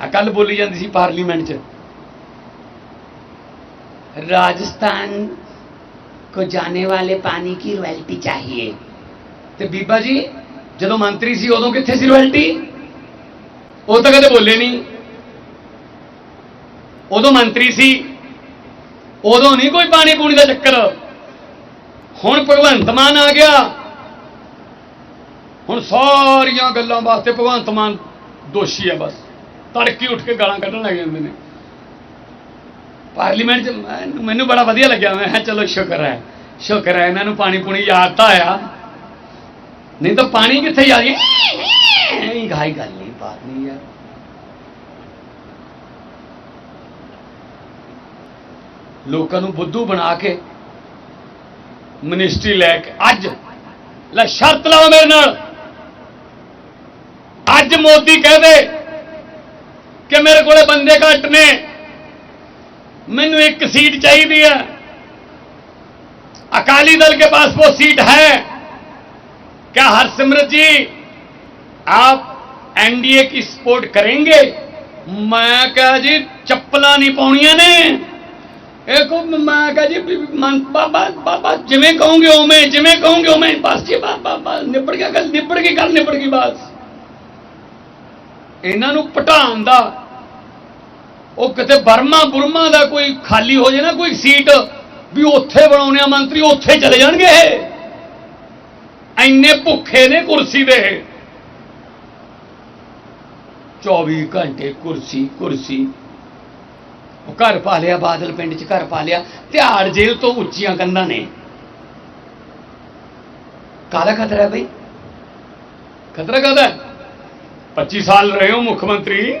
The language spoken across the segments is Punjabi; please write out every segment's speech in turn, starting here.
ਆ ਕੱਲ ਬੋਲੀ ਜਾਂਦੀ ਸੀ ਪਾਰਲੀਮੈਂਟ 'ਚ। ਰਾਜਸਥਾਨ ਕੋ ਜਾਣੇ ਵਾਲੇ ਪਾਣੀ की रॉयल्टी ਚਾਹੀਏ? ਤੇ ਬੀਬਾ ਜੀ, ਜਦੋਂ ਮੰਤਰੀ ਸੀ ਉਦੋਂ ਕਿੱਥੇ ਸੀ ਰॉयल्टी ਉਹ ਤਾਂ ਕਦੇ ਬੋਲੇ ਨਹੀਂ। ਉਦੋਂ ਮੰਤਰੀ ਸੀ, ਉਦੋਂ ਨਹੀਂ ਕੋਈ ਪਾਣੀ ਪੂਣੀ ਦਾ ਚੱਕਰ। ਹੁਣ ਭਗਵੰਤ ਮਾਨ ਆ ਗਿਆ। ਹੁਣ ਸਾਰੀਆਂ ਗੱਲਾਂ ਵਾਸਤੇ ਭਗਵੰਤ ਮਾਨ ਦੋਸ਼ੀ ਹੈ ਬਸ। ਤੜਕੀ ਉੱਠ ਕੇ ਗਾਲਾਂ ਕੱਢਣ ਲੱਗ ਜਾਂਦੇ ਨੇ। ਪਾਰਲੀਮੈਂਟ ਚ ਮੈਨੂੰ- ਬੜਾ ਵਧੀਆ ਲੱਗਿਆ। ਮੈਂ ਕਿਹਾ ਚਲੋ ਸ਼ੁਕਰ ਹੈ। ਸ਼ੁਕਰ ਹੈ, ਇਹਨਾਂ ਨੂੰ ਪਾਣੀ ਪੂਣੀ ਯਾਦ ਤਾਂ ਆਇਆ। ਨਹੀਂ ਤਾਂ ਪਾਣੀ ਕਿੱਥੇ ਯਾਦ ਨਹੀਂ ਗਾਈ ਗੱਲ ਨਹੀਂ, ਬਾਤ ਨਹੀਂ ਯਾਰ। ਲੋਕਾਂ ਨੂੰ ਬੁੱਧੂ ਬਣਾ ਕੇ ਮਿਨਿਸਟਰੀ ਲੈ ਕੇ ਅੱਜ, ਲੈ ਸ਼ਰਤ ਲਾਓ ਮੇਰੇ ਨਾਲ। ਅੱਜ ਮੋਦੀ ਕਹਦੇ ਮੇਰੇ ਕੋਲੇ ਬੰਦੇ ਘੱਟ ਨੇ ਮੈਨੂੰ ਇੱਕ सीट चाहिए है अकाली दल के पास वो सीट है क्या हरसिमरत जी आप एनडीए की सपोर्ट करेंगे मैं कहा जी ਚੱਪਲਾਂ ਨਹੀਂ ਪਾਉਣੀਆਂ ਨੇ ਇਹ ਕੋ ਮੈਂ ਕਹਾ ਜੀ ਵੀ ਮਨ ਬਾਬਾ ਬਾਬਾ ਜਿਵੇਂ ਕਹੋਗੇ ਉਵੇਂ ਜਿਵੇਂ ਕਹੋਗੇ ਉਵੇਂ ਬਸ ਜੀ ਬਾਬਾ ਬਸ ਨਿਬੜ ਗਿਆ ਗੱਲ ਨਿਬੜ ਗਈ ਗੱਲ ਨਿਬੜ ਗਈ ਉਹ ਕਿਤੇ ਬਰਮਾ ਬੁਰਮਾ ਦਾ ਕੋਈ ਖਾਲੀ ਹੋ ਜੇ ਨਾ ਕੋਈ ਸੀਟ, ਵੀ ਉੱਥੇ ਬਣਾਉਣੇ ਆ ਮੰਤਰੀ, ਉੱਥੇ ਚਲੇ ਜਾਣਗੇ ਇਹ। ਐਨੇ ਭੁੱਖੇ ਨੇ ਕੁਰਸੀ ਦੇ ਇਹ। 24 ਘੰਟੇ ਕੁਰਸੀ ਕੁਰਸੀ। ਉਹ ਘਰ ਪਾ ਲਿਆ, ਬਾਦਲ ਪਿੰਡ 'ਚ ਘਰ ਪਾ ਲਿਆ। ਤਿਹਾੜ ਜੇਲ੍ਹ ਤੋਂ ਉੱਚੀਆਂ ਕੰਧਾਂ ਨੇ। ਕਾਹਦਾ ਖਤਰਾ ਹੈ ਬਈ? ਖਤਰਾ ਕਾਹਦਾ ਹੈ? 25 ਸਾਲ ਰਹੇ ਹੋ ਮੁੱਖ ਮੰਤਰੀ।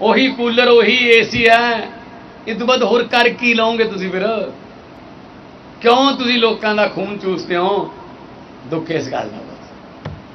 ਉਹੀ ਕੂਲਰ, ਉਹੀ ਏਸੀ ਹੈ। ਇਹ ਤੋਂ ਬਾਅਦ ਹੋਰ ਕਰ ਕੀ ਲਓਗੇ ਤੁਸੀਂ ਫਿਰ? ਕਿਉਂ ਤੁਸੀਂ ਲੋਕਾਂ ਦਾ ਖੂਨ ਚੂਸਦੇ ਹੋ? ਦੁੱਖ ਇਸ ਗੱਲ ਦਾ।